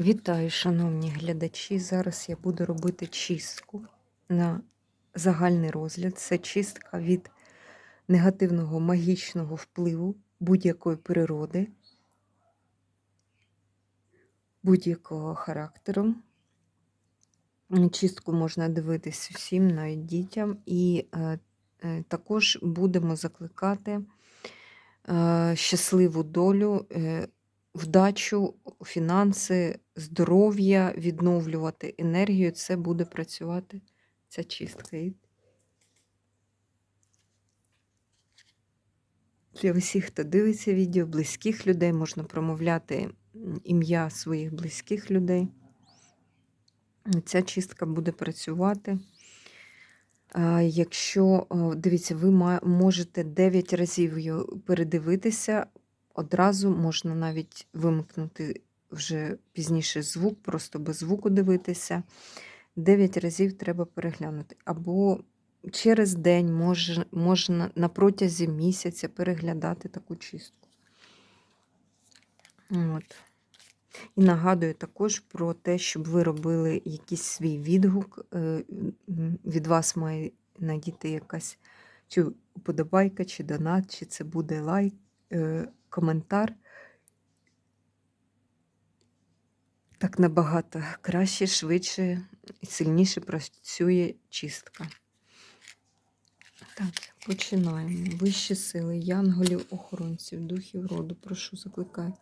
Вітаю, шановні глядачі. Зараз я буду робити чистку на загальний розгляд. Це чистка від негативного магічного впливу будь-якої природи, будь-якого характеру. Чистку можна дивитись всім, навіть дітям, і е, е, також будемо закликати е, щасливу долю. Вдачу, фінанси, здоров'я, відновлювати енергію, це буде працювати ця чистка. Для усіх, хто дивиться відео, близьких людей, можна промовляти ім'я своїх близьких людей. Ця чистка буде працювати. Якщо, дивіться, ви можете 9 разів передивитися, одразу можна навіть вимкнути вже пізніше звук, просто без звуку дивитися. 9 разів треба переглянути. Або через день може, можна на протязі місяця переглядати таку чистку. От. І нагадую також про те, щоб ви робили якийсь свій відгук. е, Від вас має надійти якась чи уподобайка, чи донат, чи це буде лайк, е, коментар. Так набагато краще, швидше і сильніше працює чистка. Так, починаємо. Вищі сили, янголів, охоронців, духів роду. Прошу, закликаю,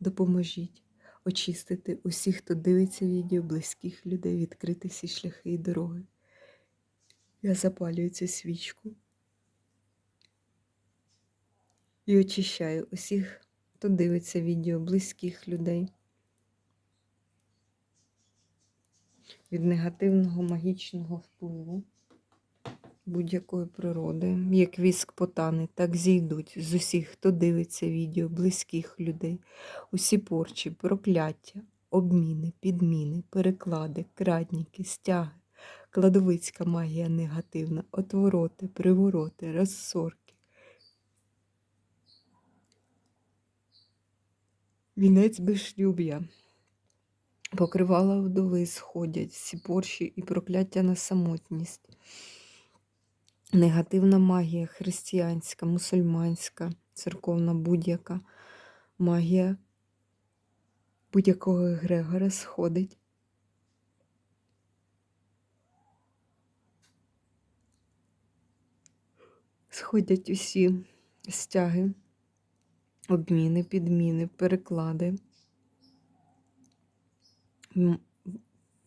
допоможіть очистити усіх, хто дивиться відео, близьких людей, відкрити всі шляхи і дороги. Я запалюю цю свічку і очищаю усіх, хто дивиться відео, близьких людей. від негативного магічного впливу будь-якої природи, як віск потане, так зійдуть з усіх, хто дивиться відео, близьких людей, усі порчі, прокляття, обміни, підміни, переклади, крадніки, стяги, кладовицька магія негативна, отвороти, привороти, розсорки. Вінець безшлюб'я. Покривала вдови сходять, всі порші і прокляття на самотність. Негативна магія християнська, мусульманська, церковна будь-яка магія будь-якого Грегора сходить. Сходять усі стяги, обміни, підміни, переклади.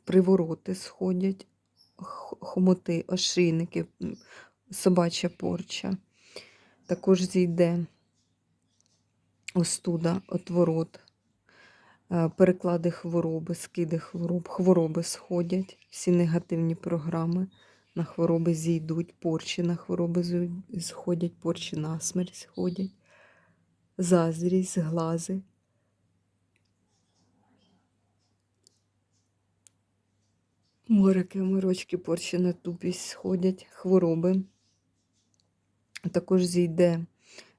Привороти сходять, хомоти, ошийники, собача порча. Також зійде остуда, отворот, е, переклади хвороби, скиди хвороб, хвороби сходять, всі негативні програми на хвороби зійдуть, порчі на хвороби сходять, порчі на смерть сходять, заздрість, глази. Морики, морочки, порчі на тупість сходять, хвороби. Також зійде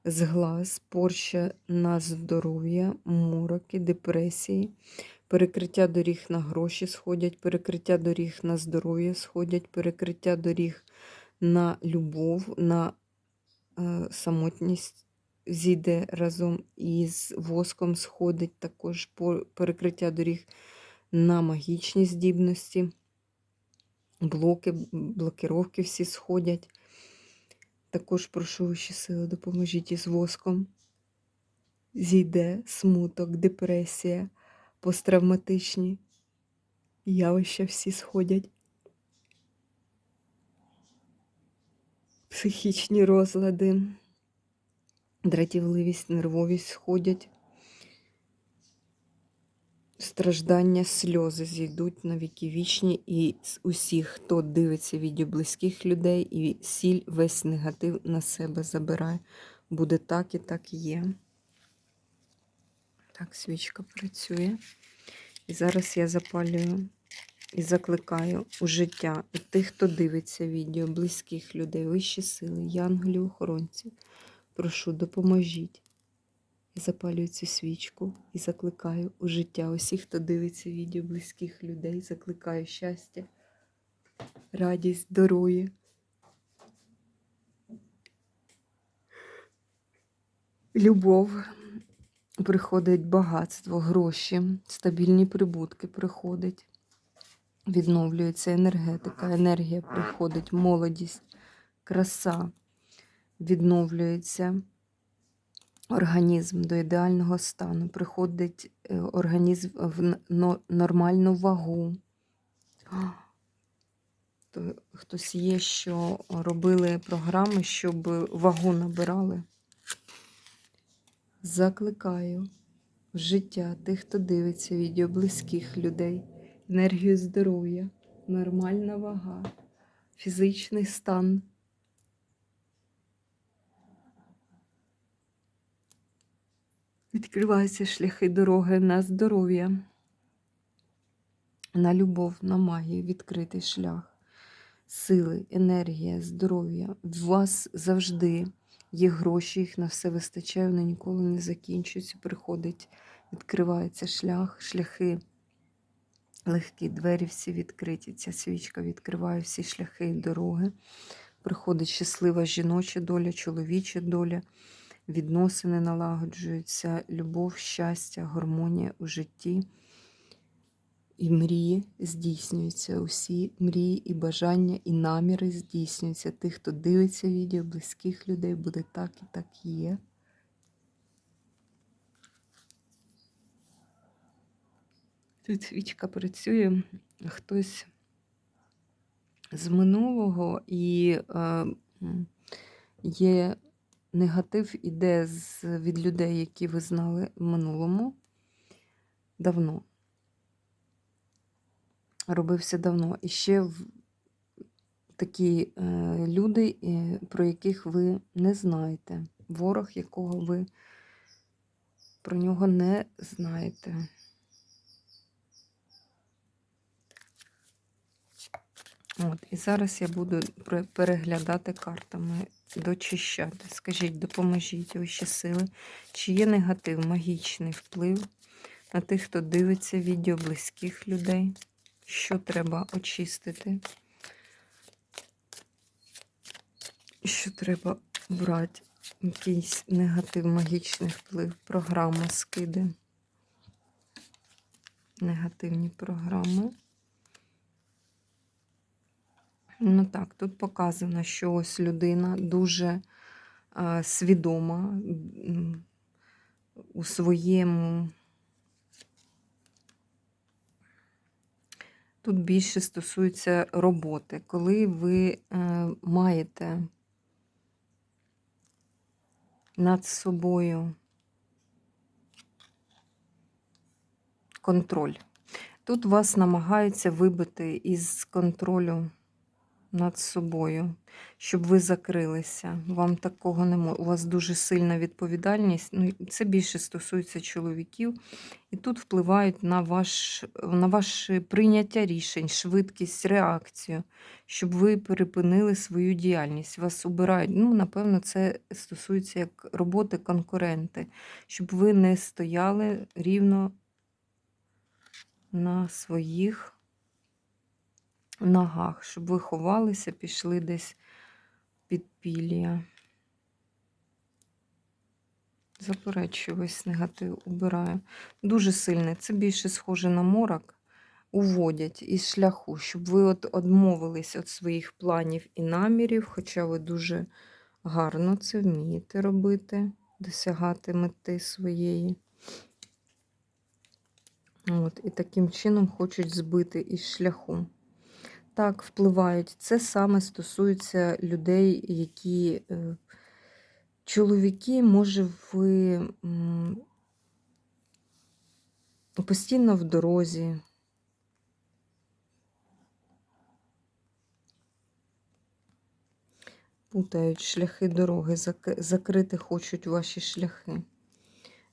з глаз, порча на здоров'я, мороки, депресії, перекриття доріг на гроші сходять, перекриття доріг на здоров'я сходять, перекриття доріг на любов, на е, самотність зійде разом із воском сходить також по- перекриття доріг на магічні здібності блоки, блокировки всі сходять. Також прошу вищі сили, допоможіть із воском. Зійде смуток, депресія, посттравматичні явища всі сходять. Психічні розлади, дратівливість, нервовість сходять. Страждання, сльози зійдуть на віки вічні, і з усіх, хто дивиться відео близьких людей, і сіль весь негатив на себе забирає. Буде так і так є. Так, свічка працює. І зараз я запалюю і закликаю у життя і тих, хто дивиться відео, близьких людей, вищі сили, янголів, охоронців. Прошу, допоможіть. Я запалюю цю свічку і закликаю у життя усіх, хто дивиться відео близьких людей, закликаю щастя, радість, здоров'я. Любов, приходить багатство, гроші, стабільні прибутки приходять, відновлюється енергетика, енергія приходить, молодість, краса, відновлюється організм до ідеального стану, приходить е, організм в нормальну вагу. То Хтось є, що робили програми, щоб вагу набирали. Закликаю в життя тих, хто дивиться відео близьких людей, енергію здоров'я, нормальна вага, фізичний стан. Відкриваються шляхи дороги на здоров'я, на любов, на магію, відкритий шлях, сили, енергія, здоров'я. В вас завжди є гроші, їх на все вистачає, вони ніколи не закінчуються. Приходить, відкривається шлях, шляхи легкі, двері всі відкриті. Ця свічка відкриває всі шляхи і дороги. Приходить щаслива жіноча доля, чоловіча доля відносини налагоджуються, любов, щастя, гармонія у житті. І мрії здійснюються. Усі мрії і бажання, і наміри здійснюються. Тих, хто дивиться відео, близьких людей, буде так і так є. Тут свічка працює, хтось з минулого і е, є негатив іде з, від людей, які ви знали в минулому давно. Робився давно. І ще в, такі е, люди, е, про яких ви не знаєте. Ворог, якого ви про нього не знаєте. От, і зараз я буду переглядати картами, дочищати. Скажіть, допоможіть вищі сили, чи є негатив, магічний вплив на тих, хто дивиться відео близьких людей? Що треба очистити? Що треба брати? Якийсь негатив, магічний вплив, програма, скиди. Негативні програми. Ну так, тут показано, що ось людина дуже е, свідома у своєму. Тут більше стосується роботи, коли ви е, маєте над собою контроль. Тут вас намагаються вибити із контролю над собою, щоб ви закрилися. Вам такого не може. У вас дуже сильна відповідальність. Ну, це більше стосується чоловіків. І тут впливають на, ваш, на ваше прийняття рішень, швидкість, реакцію, щоб ви перепинили свою діяльність. Вас обирають. Ну, напевно, це стосується як роботи конкуренти, щоб ви не стояли рівно на своїх ногах, щоб ви ховалися, пішли десь під пілля. Заперечую весь негатив, убираю. Дуже сильне. Це більше схоже на морок. Уводять із шляху, щоб ви от одмовились від своїх планів і намірів, хоча ви дуже гарно це вмієте робити, досягати мети своєї. От, І таким чином хочуть збити із шляху. Так, впливають. Це саме стосується людей, які е, чоловіки, може, ви постійно в дорозі. Путають шляхи дороги, закрити хочуть ваші шляхи.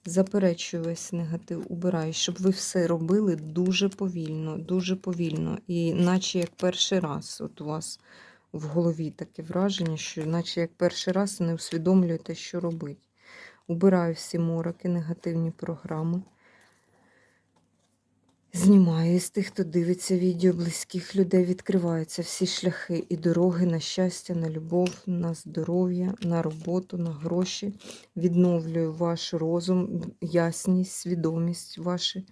Заперечую весь негатив, убираю, щоб ви все робили дуже повільно, дуже повільно. І наче як перший раз, от у вас в голові таке враження, що наче як перший раз не усвідомлюєте, що робити. Убираю всі мороки, негативні програми. Знімаю із тих, хто дивиться відео близьких людей, відкриваються всі шляхи і дороги на щастя, на любов, на здоров'я, на роботу, на гроші. Відновлюю ваш розум, ясність, свідомість, ваші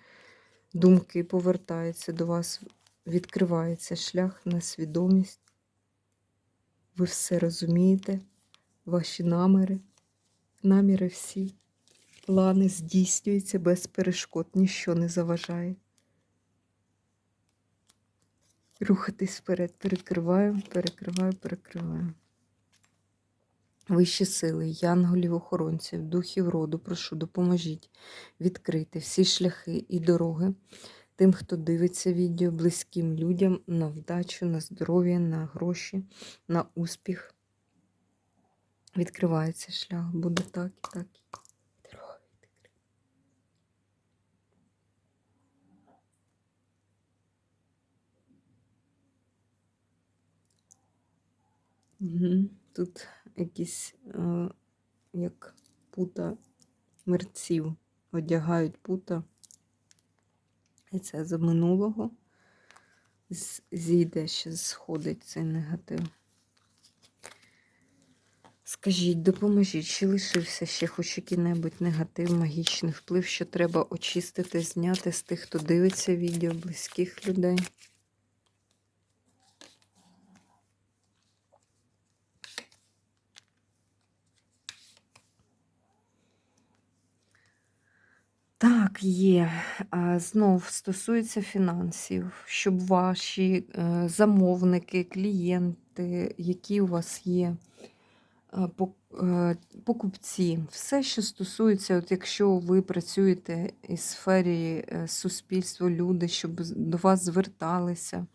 думки повертаються до вас, відкривається шлях на свідомість. Ви все розумієте, ваші наміри, наміри всі, плани здійснюються без перешкод, ніщо не заважає. Рухатись вперед, перекриваю, перекриваю, перекриваю. Вищі сили, янголів, охоронців, духів роду, прошу, допоможіть відкрити всі шляхи і дороги тим, хто дивиться відео, близьким людям на вдачу, на здоров'я, на гроші, на успіх. Відкривається шлях, буде так і так. Тут якісь е, як пута мерців одягають пута. І це з минулого зійде, ще сходить цей негатив. Скажіть, допоможіть, чи лишився ще хоч який-небудь негатив, магічний вплив, що треба очистити, зняти з тих, хто дивиться відео, близьких людей. Так, є. Знов стосується фінансів, щоб ваші е, замовники, клієнти, які у вас є, е, е, покупці, все, що стосується, от якщо ви працюєте із сфері суспільства, люди, щоб до вас зверталися.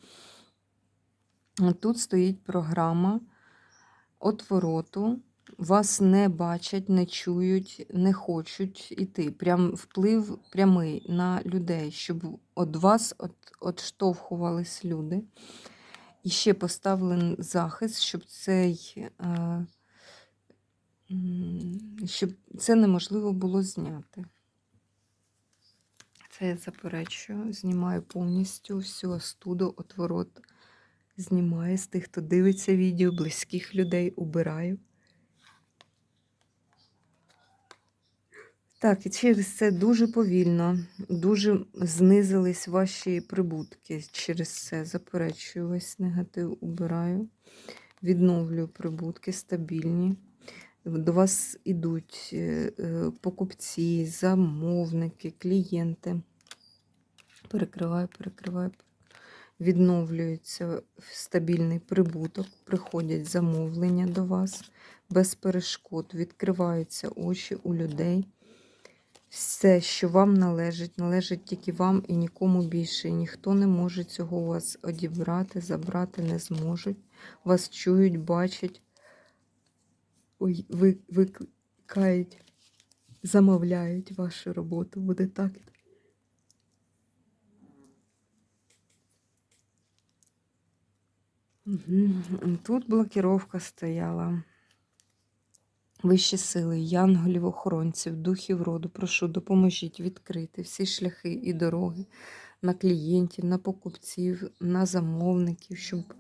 Тут стоїть програма отвороту. Вас не бачать, не чують, не хочуть іти. Прям вплив прямий на людей, щоб від вас от, отштовхувались люди. І ще поставлений захист, щоб цей, е, щоб це неможливо було зняти. Це я заперечую, знімаю повністю всю остуду, отворот. Знімаю з тих, хто дивиться відео, близьких людей, убираю. Так, і через це дуже повільно, дуже знизились ваші прибутки. Через це заперечую весь негатив, убираю, відновлюю прибутки стабільні. До вас ідуть е, е, покупці, замовники, клієнти. Перекриваю, перекриваю. Відновлюється стабільний прибуток, приходять замовлення до вас без перешкод, відкриваються очі у людей. Все, що вам належить, належить тільки вам і нікому більше. Ніхто не може цього у вас одібрати, забрати не зможуть. Вас чують, бачать, ой, ви- викликають, замовляють вашу роботу. Буде так. Тут блокіровка стояла. Вищі сили, янголів, охоронців, духів роду, прошу, допоможіть відкрити всі шляхи і дороги на клієнтів, на покупців, на замовників, щоб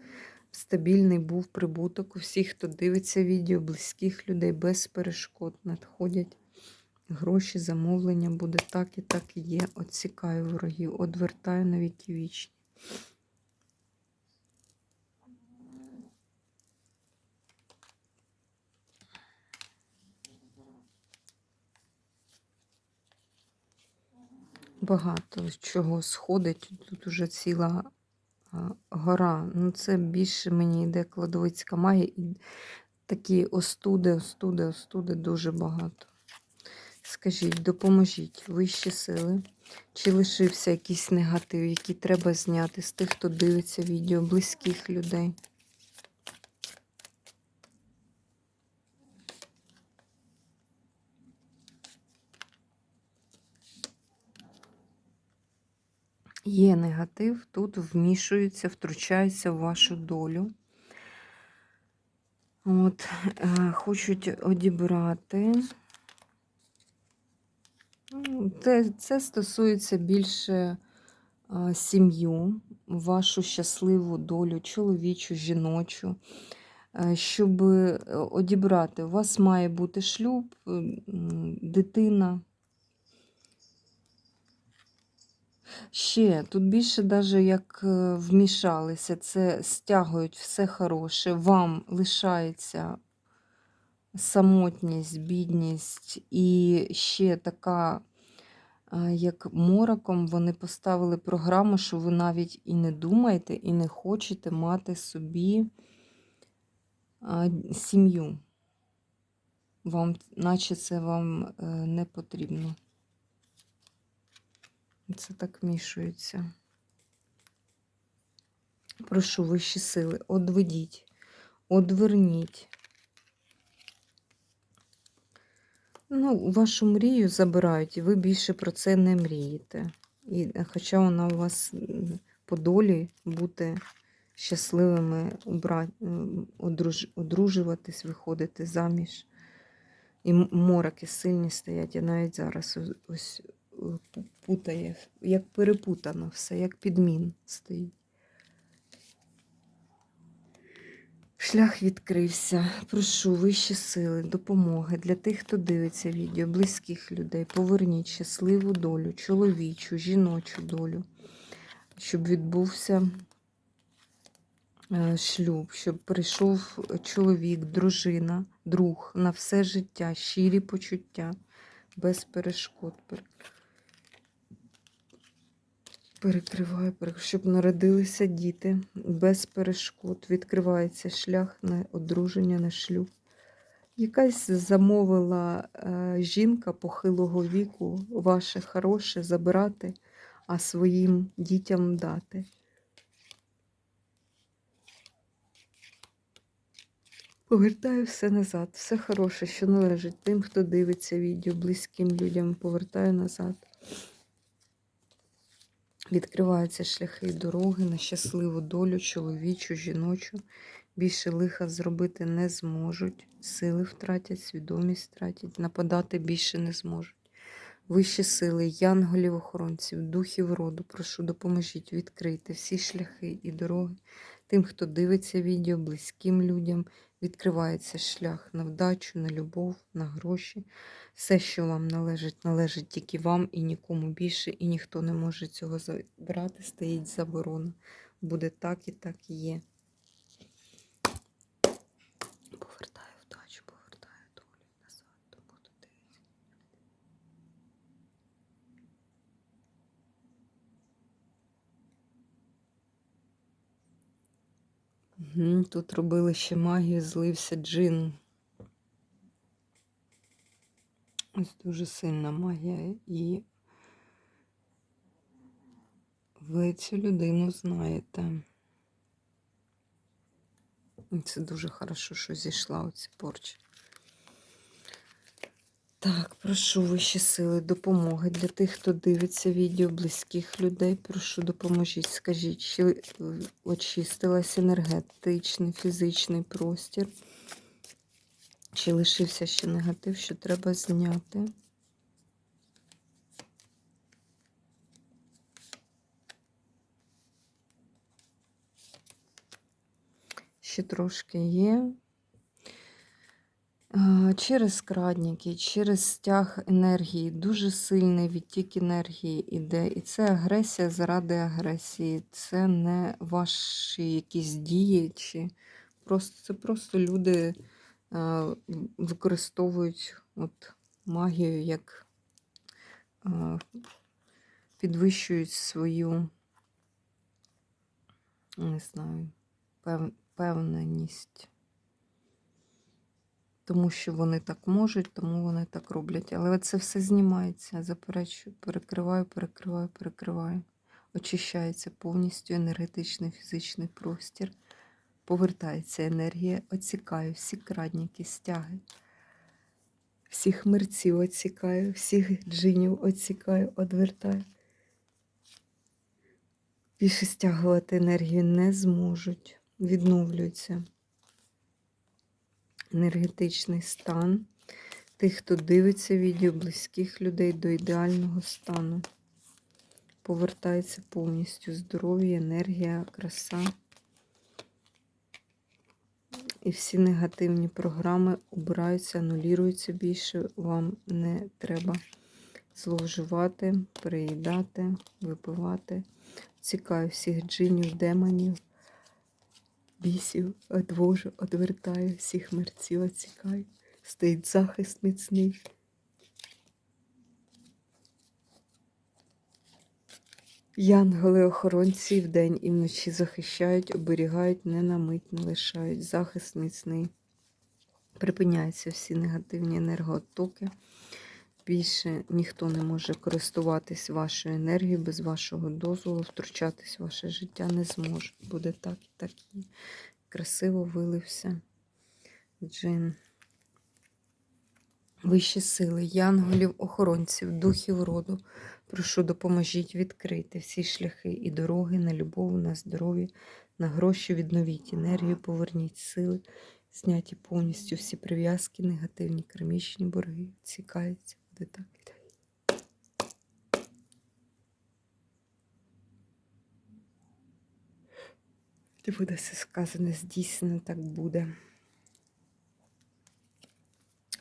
стабільний був прибуток у всіх, хто дивиться відео, близьких людей без перешкод надходять. Гроші, замовлення буде так і так і є. Отсікаю ворогів, одвертаю на вічні. Багато чого сходить. Тут уже ціла гора. Ну, це більше мені йде кладовицька магія. І такі остуди, остуди, остуди дуже багато. Скажіть, допоможіть вищі сили. Чи лишився якийсь негатив, який треба зняти з тих, хто дивиться відео, близьких людей? Є негатив, тут вмішується, втручається в вашу долю. От, е, хочуть одібрати Ну, Це, це стосується більше сім'ю, вашу щасливу долю, чоловічу, жіночу. Е, Щоб е, одібрати, у вас має бути шлюб, е, дитина. Ще тут більше, даже як е, вмішалися, це стягують все хороше, вам лишається самотність, бідність і ще така, як мороком, вони поставили програму, що ви навіть і не думаєте, і не хочете мати собі сім'ю. Вам, наче це вам е, не потрібно. Це так мішується. Прошу вищі сили, одведіть, одверніть. Ну, вашу мрію забирають, і ви більше про це не мрієте. І, е, хоча вона у вас по долі бути щасливими, одруж... одружуватись, виходити заміж. І мороки сильні стоять, я навіть зараз ось- е, путає, як перепутано все, як підмін стоїть. Шлях відкрився. Прошу вищі сили, допомоги для тих, хто дивиться відео, близьких людей. Поверніть щасливу долю, чоловічу, жіночу долю, щоб відбувся е, шлюб, щоб прийшов чоловік, дружина, друг на все життя, щирі почуття, без перешкод. Пер- Перекриваю, щоб народилися діти без перешкод. Відкривається шлях на одруження, на шлюб. Якась замовила е, жінка похилого віку ваше хороше забирати, а своїм дітям дати. Повертаю все назад, все хороше, що належить тим, хто дивиться відео, близьким людям, повертаю назад. Відкриваються шляхи і дороги на щасливу долю, чоловічу, жіночу. Більше лиха зробити не зможуть. Сили втратять, свідомість втратять, нападати більше не зможуть. Вищі сили, янголів, охоронців, духів роду, прошу, допоможіть відкрити всі шляхи і дороги. Тим, хто дивиться відео, близьким людям, відкривається шлях на вдачу, на любов, на гроші. Все, що вам належить, належить тільки вам і нікому більше, і ніхто не може цього забрати, стоїть заборона. Буде так і так і є. Повертаю вдачу, повертаю долю назад, тому хто дивиться. Тут робили ще магію, злився джин. Ось дуже сильна магія. І ви цю людину знаєте. Це дуже хорошо, що зійшла оці порчі. Так, прошу вищі сили, допомоги для тих, хто дивиться відео близьких людей. Прошу, допоможіть. Скажіть, чи е, очистилась енергетичний, фізичний простір? Чи лишився ще негатив, що треба зняти? Ще трошки є. А, Через крадники, через стяг енергії, дуже сильний відтік енергії іде. І це агресія заради агресії. Це не ваші якісь дії, чи просто, це просто люди використовують от магію, як підвищують свою, не знаю, пев, певненість. Тому що вони так можуть, тому вони так роблять. Але це все знімається, заперечую, перекриваю, перекриваю, перекриваю. Очищається повністю енергетичний фізичний простір. Повертається енергія, оцікаю всі крадніки, стяги. Всіх мерців оцікаю, всіх джинів оцікаю, одвертаю. Більше стягувати енергію не зможуть. Відновлюється енергетичний стан тих, хто дивиться відео, близьких людей до ідеального стану. Повертається повністю здоров'я, енергія, краса. І всі негативні програми обираються, анулюються більше. Вам не треба зловживати, переїдати, випивати. Цікаю всіх джинів, демонів, бісів, одвожу, одвертаю, всіх мерців оцікаю. Стоїть захист міцний. Янголи-охоронці вдень і вночі захищають, оберігають, не на мить не лишають. Захист міцний. Припиняються всі негативні енергооттоки. Більше ніхто не може користуватись вашою енергією без вашого дозволу, втручатись в ваше життя не зможе. Буде так і так і красиво вилився джин. Вищі сили, янголів, охоронців, духів роду. Прошу, допоможіть відкрити всі шляхи і дороги на любов, на здоров'я, на гроші, відновіть енергію, поверніть сили, зняті повністю всі прив'язки, негативні кармічні борги, цікаються, і так. Буде все сказане, здійснено, так буде.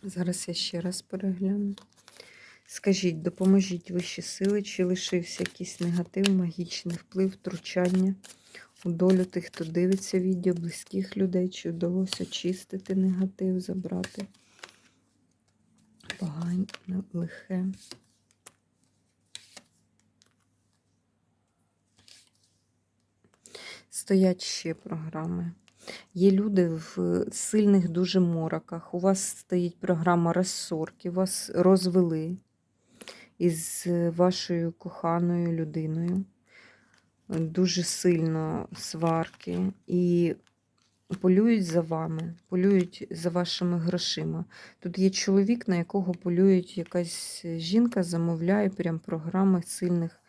Зараз я ще раз перегляну. Скажіть, допоможіть вищі сили, чи лишився якийсь негатив, магічний вплив, втручання у долю тих, хто дивиться відео, близьких людей, чи вдалося очистити негатив, забрати погане, лихе. Стоять ще програми. Є люди в сильних дуже мороках. У вас стоїть програма розсорки, вас розвели із вашою коханою людиною. Дуже сильно сварки і полюють за вами, полюють за вашими грошима. Тут є чоловік, на якого полюють якась жінка, замовляє прям програми сильних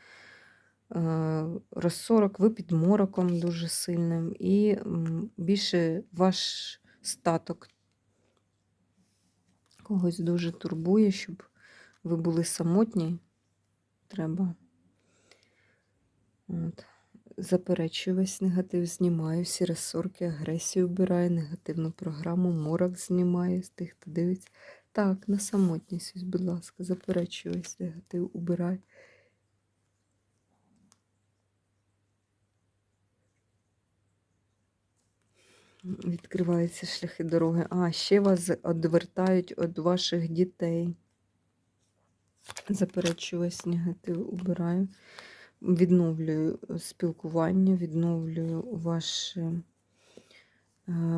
е, розсорок, ви під мороком дуже сильним, і більше ваш статок когось дуже турбує, щоб ви були самотні. Треба. От. Заперечую весь негатив, знімаю всі розсорки, агресію вбираю, негативну програму, морок знімаю з тих, хто дивиться. Так, на самотність, будь ласка, заперечую негатив, убираю. Відкриваються шляхи дороги. А, ще вас відвертають від ваших дітей. Заперечую негатив, убираю. Відновлюю спілкування, відновлюю ваші, е,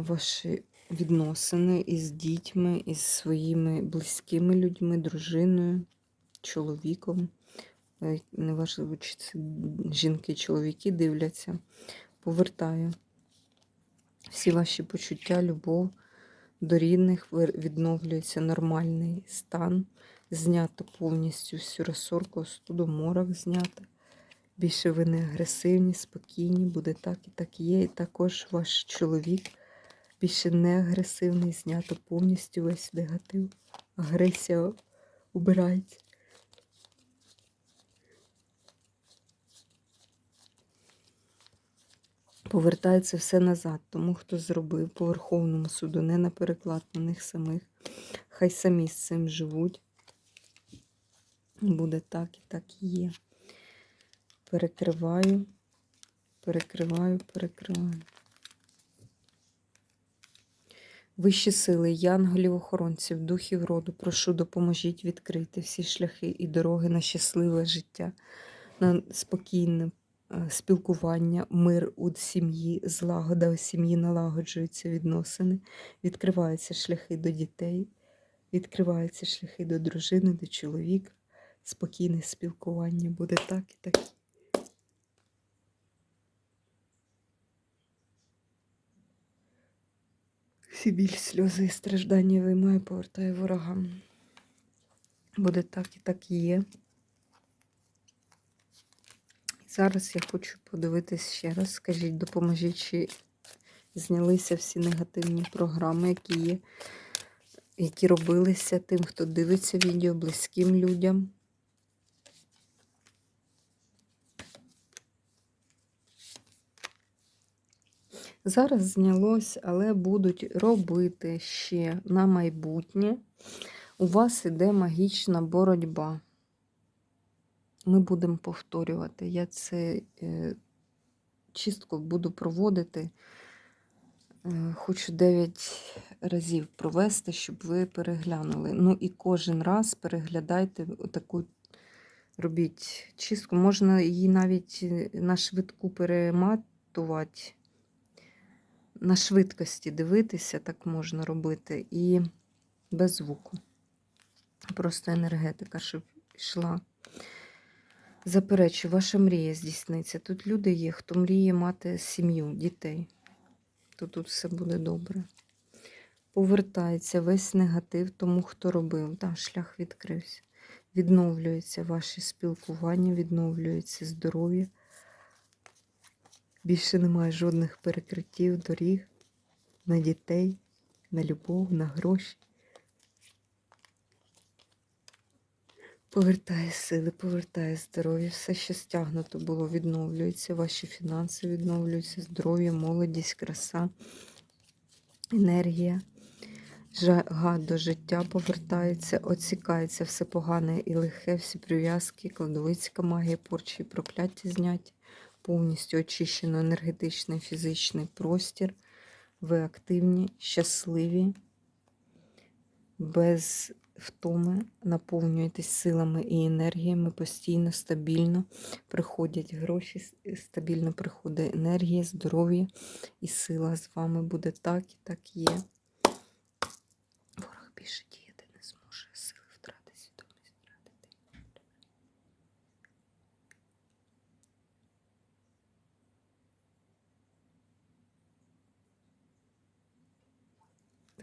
ваші відносини із дітьми, із своїми близькими людьми, дружиною, чоловіком. Е, Неважливо, чи це жінки, чоловіки дивляться. Повертаю всі ваші почуття, любов до рідних, відновлюється нормальний стан. Знято повністю всю розсорку, остуду, морок знято. Більше ви не агресивні, спокійні, буде так і так є. І також ваш чоловік більше не агресивний, знято повністю весь негатив. Агресія убирається. Повертається все назад, тому хто зробив по Верховному суду, не на переклад на них самих. Хай самі з цим живуть. Буде так і так і є. Перекриваю, перекриваю, перекриваю. Вищі сили, янголів, охоронців, духів роду, прошу, допоможіть відкрити всі шляхи і дороги на щасливе життя, на спокійне е, спілкування, мир у сім'ї, злагода у сім'ї налагоджуються відносини, відкриваються шляхи до дітей, відкриваються шляхи до дружини, до чоловіка, спокійне спілкування буде так і так. Всі біль, сльози і страждання виймаю, повертаю ворогам. Буде так і так і є. Зараз я хочу подивитись ще раз. Скажіть, допоможіть, чи знялися всі негативні програми, які є які робилися тим, хто дивиться відео, близьким людям. Зараз знялось, але будуть робити ще на майбутнє. У вас іде магічна боротьба. Ми будемо повторювати. Я це е, чистку буду проводити. Е, Хочу 9 разів провести, щоб ви переглянули. Ну і кожен раз переглядайте таку, робіть чистку. Можна її навіть е, на швидку перематувати, на швидкості дивитися, так можна робити, і без звуку. Просто енергетика, щоб йшла. Заперечу, ваша мрія здійсниться. Тут люди є, хто мріє мати сім'ю, дітей то тут все буде добре. Повертається весь негатив тому, хто робив. Да, шлях відкрився. Відновлюється ваше спілкування, відновлюється здоров'я. Більше немає жодних перекриттів, доріг на дітей, на любов, на гроші. Повертає сили, повертає здоров'я. Все, що стягнуто було, відновлюється. Ваші фінанси відновлюються, здоров'я, молодість, краса, енергія, жага до життя повертається, оцікається все погане і лихе, всі прив'язки, кладовицька магія, порчі прокляття зняті. Повністю очищено енергетичний фізичний простір. Ви активні, щасливі, без втоми, наповнюєтесь силами і енергіями постійно, стабільно приходять гроші, стабільно приходить енергія, здоров'я і сила з вами буде так і так є. Ворог більше діяти не зможе, сили втрати, свідомість втратити.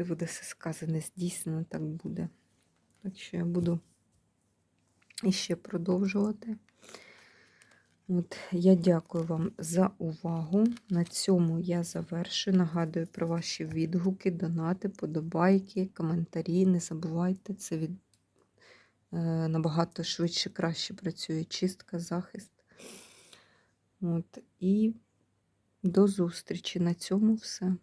Де буде все сказане, здійснено, так буде. Так що я буду іще продовжувати. От, я дякую вам за увагу. На цьому я завершую. Нагадую про ваші відгуки, донати, подобайки, коментарі. Не забувайте, це від, е, набагато швидше, краще працює чистка, захист. От, і до зустрічі. На цьому все.